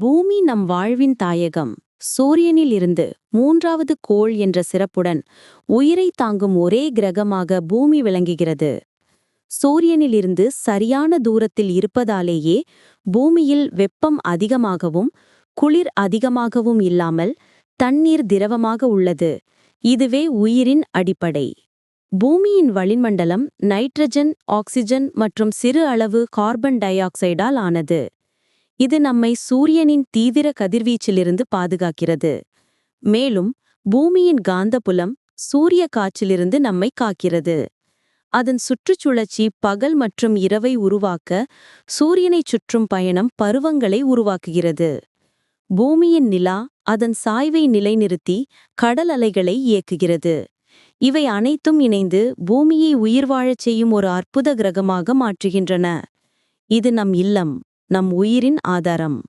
பூமி நம் வாழ்வின் தாயகம். சூரியனில் இருந்து மூன்றாவது கோள் என்ற சிறப்புடன் உயிரை தாங்கும் ஒரே கிரகமாக பூமி விளங்குகிறது. சூரியனிலிருந்து சரியான தூரத்தில் இருப்பதாலேயே பூமியில் வெப்பம் அதிகமாகவும் குளிர் அதிகமாகவும் இல்லாமல் தண்ணீர் திரவமாக உள்ளது. இதுவே உயிரின் அடிப்படை. பூமியின் வளிமண்டலம் நைட்ரஜன் ஆக்சிஜன் மற்றும் சிறு அளவு கார்பன் டை ஆக்சைடால் ஆனது. இது நம்மை சூரியனின் தீவிர கதிர்வீச்சிலிருந்து பாதுகாக்கிறது. மேலும் பூமியின் காந்தபுலம் சூரிய காற்றிலிருந்து நம்மை காக்கிறது. அதன் சுற்றுச்சுழற்சி பகல் மற்றும் இரவை உருவாக்க சூரியனைச் சுற்றும் பயணம் பருவங்களை உருவாக்குகிறது. பூமியின் நிலா அதன் சாய்வை நிலைநிறுத்தி கடல் அலைகளை இயக்குகிறது. இவை அனைத்தும் இணைந்து பூமியை உயிர் வாழச் செய்யும் ஒரு அற்புத கிரகமாக மாற்றுகின்றன. இது நம் இல்லம். நம் உயிரின் ஆதாரம்.